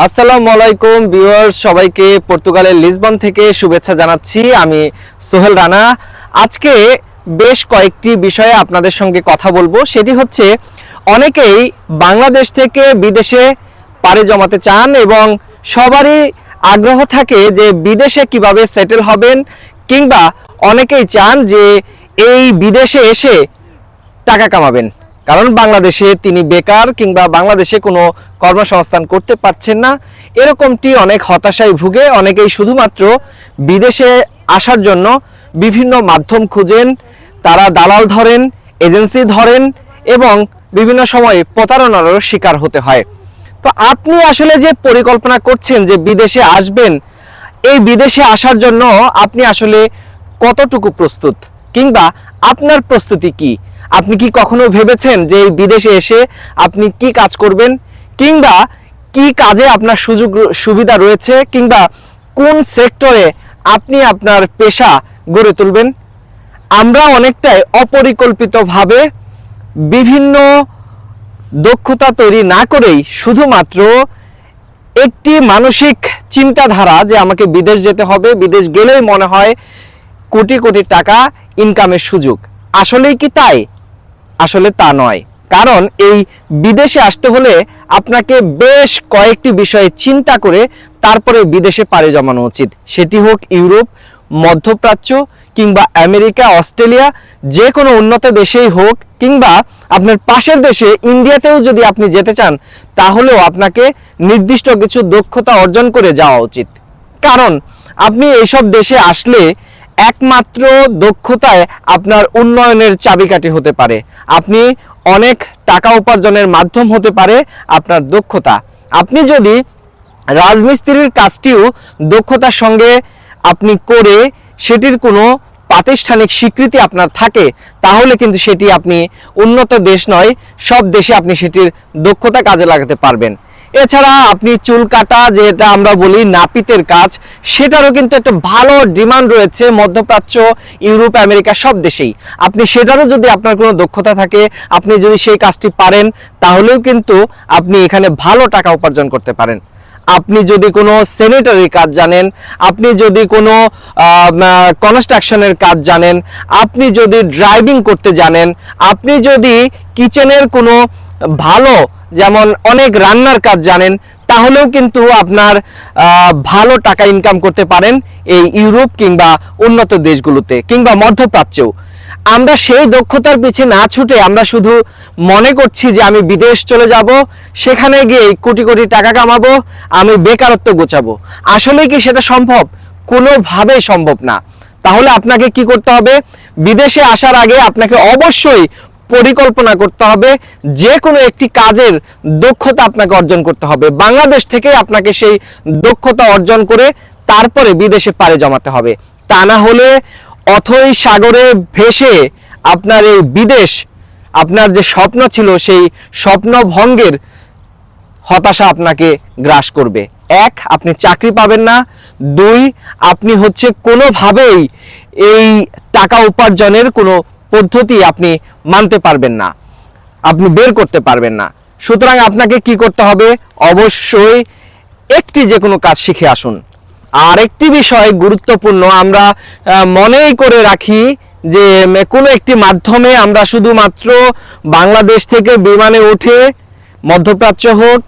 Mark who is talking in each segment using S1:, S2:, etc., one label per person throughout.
S1: আসসালামু আলাইকুম ভিউয়ার্স, সবাইকে পর্তুগালের লিসবন থেকে শুভেচ্ছা জানাচ্ছি। আমি সোহেল রানা। আজকে বেশ কয়েকটি বিষয়ে আপনাদের সঙ্গে কথা বলব। সেটি হচ্ছে, অনেকেই বাংলাদেশ থেকে বিদেশে পাড়ি জমাতে চান এবং সবারই আগ্রহ থাকে যে বিদেশে কীভাবে সেটেল হবেন, কিংবা অনেকেই চান যে এই বিদেশে এসে টাকা কামাবেন। কারণ বাংলাদেশে তিনি বেকার কিংবা বাংলাদেশে কোনো কর্মসংস্থান করতে পারছেন না। এরকমটি অনেক হতাশায় ভুগে অনেকেই শুধুমাত্র বিদেশে আসার জন্য বিভিন্ন মাধ্যম খুঁজেন, তারা দালাল ধরেন, এজেন্সি ধরেন এবং বিভিন্ন সময়ে প্রতারণারও শিকার হতে হয়। তো আপনি আসলে যে পরিকল্পনা করছেন যে বিদেশে আসবেন, এই বিদেশে আসার জন্য আপনি আসলে কতটুকু প্রস্তুত? কিংবা আপনার প্রস্তুতি কি? আপনি কি কখনো ভেবেছেন যে এই বিদেশে এসে আপনি কি কাজ করবেন? কিংবা কি কাজে আপনার সুযোগ সুবিধা রয়েছে? কিংবা কোন সেক্টরে আপনি আপনার পেশা গড়ে তুলবেন? আমরা অনেকটাই অপরিকল্পিতভাবে বিভিন্ন দক্ষতা তৈরি না করেই শুধুমাত্র একটি মানসিক চিন্তাধারা যে আমাকে বিদেশ যেতে হবে, বিদেশ গেলেই মনে হয় কোটি কোটি টাকা ইনকামের সুযোগ। আসলেই কি তাই? আসলে তা নয়। কারণ এই বিদেশে আসতে হলে আপনাকে বেশ কয়েকটি বিষয়ে চিন্তা করে তারপরে বিদেশে পাড়ি জমানো উচিত। সেটি হোক ইউরোপ, মধ্যপ্রাচ্য কিংবা আমেরিকা, অস্ট্রেলিয়া, যে কোনো উন্নত দেশেই হোক কিংবা আপনার পাশের দেশে ইন্ডিয়াতেও যদি আপনি যেতে চান, তাহলেও আপনাকে নির্দিষ্ট কিছু দক্ষতা অর্জন করে যাওয়া উচিত। কারণ আপনি এইসব দেশে আসলে একমাত্র দক্ষতায় আপনার উন্নয়নের চাবিকাঠি হতে পারে। আপনি অনেক টাকা উপার্জনের মাধ্যম হতে পারে আপনার দক্ষতা। আপনি যদি রাজমিস্ত্রির কাজটিও দক্ষতার সঙ্গে আপনি করে সেটির কোনো প্রাতিষ্ঠানিক স্বীকৃতি আপনার থাকে, তাহলে কিন্তু সেটি আপনি উন্নত দেশ নয়, সব দেশে আপনি সেটির দক্ষতা কাজে লাগাতে পারবেন। এছাড়া আপনি চুল কাটা, যেটা আমরা বলি নাপিতের কাজ, সেটারও কিন্তু একটা ভালো ডিমান্ড রয়েছে মধ্যপ্রাচ্য, ইউরোপ, আমেরিকা, সব দেশেই। আপনি সেটারও যদি আপনার কোনো দক্ষতা থাকে, আপনি যদি সেই কাজটি পারেন, তাহলেও কিন্তু আপনি এখানে ভালো টাকা উপার্জন করতে পারেন। আপনি যদি কোনো স্যানিটারি কাজ জানেন, আপনি যদি কোনো কনস্ট্রাকশনের কাজ জানেন, আপনি যদি ড্রাইভিং করতে জানেন, আপনি যদি কিচেনের কোনো ভালো যেমন অনেক রান্নার কাজ জানেন, তাহলেও কিন্তু আপনার ভালো টাকা ইনকাম করতে পারেন এই ইউরোপ কিংবা উন্নত দেশগুলোতে কিংবা মধ্যপ্রাচ্যেও। আমরা সেই দক্ষতার পিছে না ছুটে আমরা শুধু মনে করছি যে আমি বিদেশ চলে যাব, সেখানে গিয়ে কোটি কোটি টাকা কামাবো, আমি বেকারত্ব গোছাবো। আসলে কি সেটা সম্ভব? কোনোভাবেই সম্ভব না। তাহলে আপনাকে কি করতে হবে? বিদেশে আসার আগে আপনাকে অবশ্যই পরিকল্পনা করতে হবে যে কোনো একটি কাজের দক্ষতা আপনাকে অর্জন করতে হবে। বাংলাদেশ থেকে আপনাকে সেই দক্ষতা অর্জন করে তারপরে বিদেশে পাড়ি জমাতে হবে। তা না হলে অথই সাগরে ভেসে আপনার এই বিদেশ, আপনার যে স্বপ্ন ছিল, সেই স্বপ্ন ভঙ্গের হতাশা আপনাকে গ্রাস করবে। এক, আপনি চাকরি পাবেন না। দুই, আপনি হচ্ছে কোনোভাবেই এই টাকা উপার্জনের কোনো পদ্ধতি আপনি মানতে পারবেন না, আপনি বের করতে পারবেন না। সুতরাং আপনাকে কি করতে হবে? অবশ্যই একটি যে কোনো কাজ শিখে আসুন। আর একটি বিষয় গুরুত্বপূর্ণ আমরা মনেই করে রাখি যে কোনো একটি মাধ্যমে আমরা শুধুমাত্র বাংলাদেশ থেকে বিমানে উঠে মধ্যপ্রাচ্য হোক,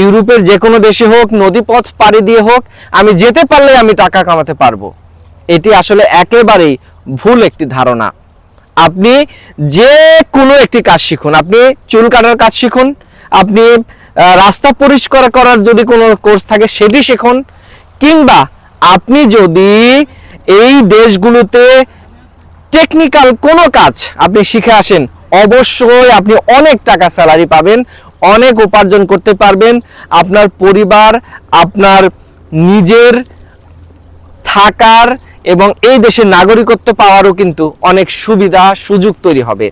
S1: ইউরোপের যে কোনো দেশে হোক, নদীপথ পাড়ি দিয়ে হোক, আমি যেতে পারলে আমি টাকা কামাতে পারব। এটি আসলে একেবারেই ভুল একটি ধারণা। আপনি যে কোনো একটি কাজ শিখুন। আপনি চুল কাটার কাজ শিখুন। আপনি রাস্তা পরিষ্কার করার যদি কোনো কোর্স থাকে সেটি শিখুন। কিংবা আপনি যদি এই দেশগুলোতে টেকনিক্যাল কোনো কাজ আপনি শিখে আসেন, অবশ্যই আপনি অনেক টাকা স্যালারি পাবেন, অনেক উপার্জন করতে পারবেন। আপনার পরিবার, আপনার নিজের থাকার এবং এই দেশের নাগরিকত্ব পাওয়ারও কিন্তু অনেক সুবিধা, সুযোগ তৈরি হবে।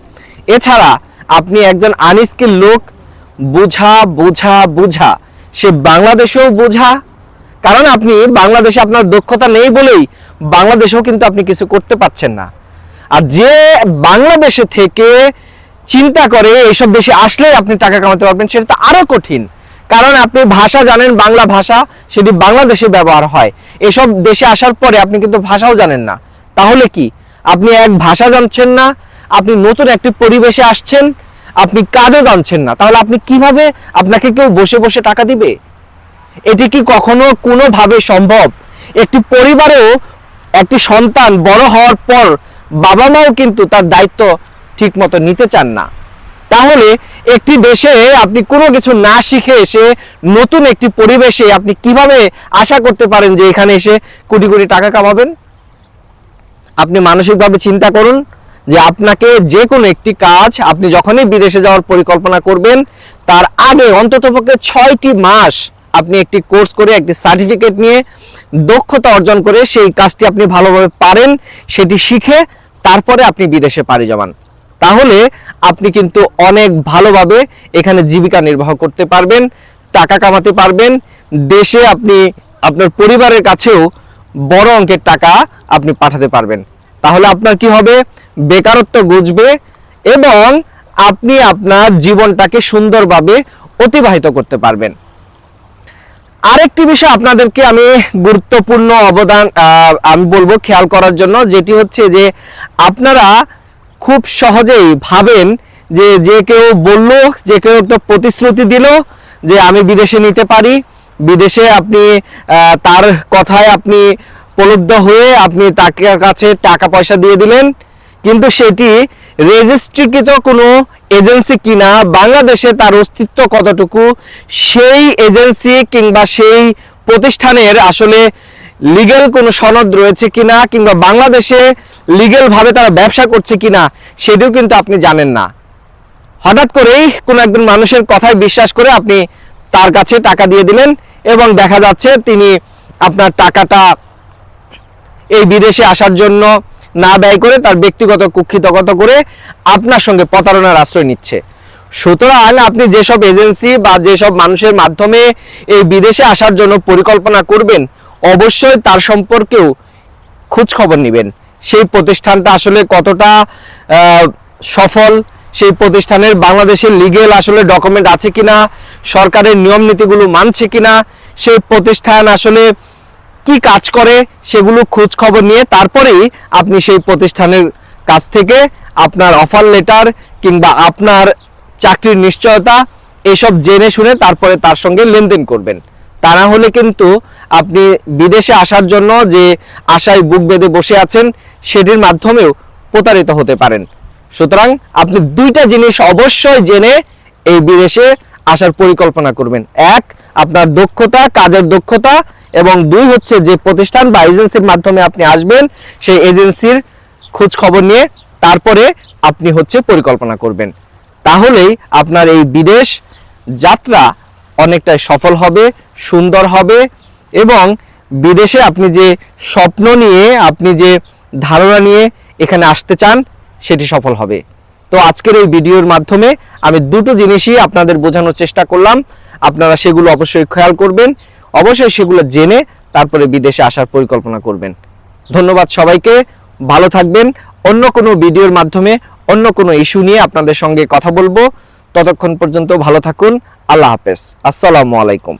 S1: এছাড়া আপনি একজন আনস্কিল লোক বোঝা বোঝা বোঝা, সে বাংলাদেশেও বোঝা। কারণ আপনি বাংলাদেশে আপনার দক্ষতা নেই বলেই বাংলাদেশেও কিন্তু আপনি কিছু করতে পারছেন না। আর যে বাংলাদেশে থেকে চিন্তা করে এইসব দেশে আসলে আপনি টাকা কামাতে পারবেন, সেটা তো আরও কঠিন। কারণ আপনি ভাষা জানেন, বাংলা ভাষা, সেটি বাংলাদেশে ব্যবহার হয়। এসব দেশে আসার পরে আপনি কিন্তু ভাষাও জানেন না। তাহলে কি? আপনি এক ভাষা জানছেন না, আপনি নতুন একটি পরিবেশে আসছেন, আপনি কাজও জানছেন না। তাহলে আপনি কীভাবে আপনাকে কেউ বসে বসে টাকা দিবে? এটি কি কখনো কোনোভাবে সম্ভব? একটি পরিবারেও একটি সন্তান বড় হওয়ার পর বাবা মাও কিন্তু তার দায়িত্ব ঠিক মতো নিতে চান না। তাহলে একটি দেশে আপনি কোনো কিছু না শিখে এসে নতুন একটি পরিবেশে আপনি কীভাবে আশা করতে পারেন যে এখানে এসে কোটি কোটি টাকা কামাবেন? আপনি মানসিকভাবে চিন্তা করুন যে আপনাকে যে কোনো একটি কাজ আপনি যখনই বিদেশে যাওয়ার পরিকল্পনা করবেন, তার আগে অন্ততপক্ষে ছয়টি মাস আপনি একটি কোর্স করে, একটি সার্টিফিকেট নিয়ে দক্ষতা অর্জন করে সেই কাজটি আপনি ভালোভাবে পারেন, সেটি শিখে তারপরে আপনি বিদেশে পাড়ি জমান। তাহলে আপনি কিন্তু অনেক ভালোভাবে এখানে জীবিকা নির্বাহ করতে পারবেন, টাকা কামাতে পারবেন, দেশে আপনি আপনার পরিবারের কাছেও বড় অঙ্কের টাকা আপনি পাঠাতে পারবেন। তাহলে আপনার কি হবে? বেকারত্ব গুজবে এবং আপনি আপনার জীবনটাকে সুন্দরভাবে অতিবাহিত করতে পারবেন। আরেকটি বিষয় আপনাদেরকে আমি গুরুত্বপূর্ণ অবদান আমি বলব খেয়াল করার জন্য, যেটি হচ্ছে যে আপনারা খুব সহজেই ভাবেন যে যে কেউ বলল, যে কেউ একটা প্রতিশ্রুতি দিল যে আমি বিদেশে নিতে পারি। বিদেশে আপনি তার কথায় আপনি প্রলুব্ধ হয়ে আপনি তাকে কাছে টাকা পয়সা দিয়ে দিলেন। কিন্তু সেটি রেজিস্ট্রিকৃত কোনো এজেন্সি কিনা, বাংলাদেশে তার অস্তিত্ব কতটুকু, সেই এজেন্সি কিংবা সেই প্রতিষ্ঠানের আসলে লিগ্যাল কোনো সনদ রয়েছে কিনা, কিংবা বাংলাদেশে লিগ্যাল ভাবে তারা ব্যবসা করছে কিনা সেটিও কিন্তু আপনি জানেন না। হঠাৎ করেই কোনো একজন মানুষের কথায় বিশ্বাস করে আপনি তার কাছে টাকা দিয়ে দিলেন এবং দেখা যাচ্ছে তিনি আপনার টাকাটা এই বিদেশে আসার জন্য না ব্যয় করে তার ব্যক্তিগত কুক্ষিতগত করে আপনার সঙ্গে প্রতারণার আশ্রয় নিচ্ছে। সুতরাং আপনি যেসব এজেন্সি বা যেসব মানুষের মাধ্যমে এই বিদেশে আসার জন্য পরিকল্পনা করবেন, অবশ্যই তার সম্পর্কেও খোঁজ খবর নেবেন। সেই প্রতিষ্ঠানটা আসলে কতটা সফল, সেই প্রতিষ্ঠানের বাংলাদেশের লিগেল আসলে ডকুমেন্ট আছে কিনা, সরকারের নিয়ম নীতিগুলো মানছে কিনা, সেই প্রতিষ্ঠান আসলে কি কাজ করে সেগুলো খোঁজ খবর নিয়ে তারপরেই আপনি সেই প্রতিষ্ঠানের কাছ থেকে আপনার অফার লেটার কিংবা আপনার চাকরির নিশ্চয়তা এসব জেনে শুনে তারপরে তার সঙ্গে লেনদেন করবেন। তা না হলে কিন্তু আপনি বিদেশে আসার জন্য যে আশায় বুক বেঁধে বসে আছেন, সেটির মাধ্যমেও প্রতারিত হতে পারেন। সুতরাং আপনি দুইটা জিনিস অবশ্যই জেনে এই বিদেশে আসার পরিকল্পনা করবেন। এক, আপনার দক্ষতা, কাজের দক্ষতা, এবং দুই হচ্ছে যে প্রতিষ্ঠান বা এজেন্সির মাধ্যমে আপনি আসবেন, সেই এজেন্সির খোঁজ খবর নিয়ে তারপরে আপনি হচ্ছে পরিকল্পনা করবেন। তাহলেই আপনার এই বিদেশ যাত্রা অনেকটাই সফল হবে সুন্দর হবে এবং বিদেশে আপনি যে স্বপ্ন নিয়ে, আপনি যে ধারণা নিয়ে এখানে আসতে চান, সেটি সফল হবে। তো আজকের এই ভিডিওর মাধ্যমে আমি দুটো জিনিসই আপনাদের বোঝানোর চেষ্টা করলাম। আপনারা সেগুলো অবশ্যই খেয়াল করবেন। অবশ্যই সেগুলো জেনে তারপরে বিদেশে আসার পরিকল্পনা করবেন। ধন্যবাদ সবাইকে। ভালো থাকবেন। অন্য কোনো ভিডিওর মাধ্যমে অন্য কোনো ইস্যু নিয়ে আপনাদের সঙ্গে কথা বলব। ততক্ষণ পর্যন্ত ভালো থাকুন। আল্লাহ হাফেজ। আসসালামু আলাইকুম।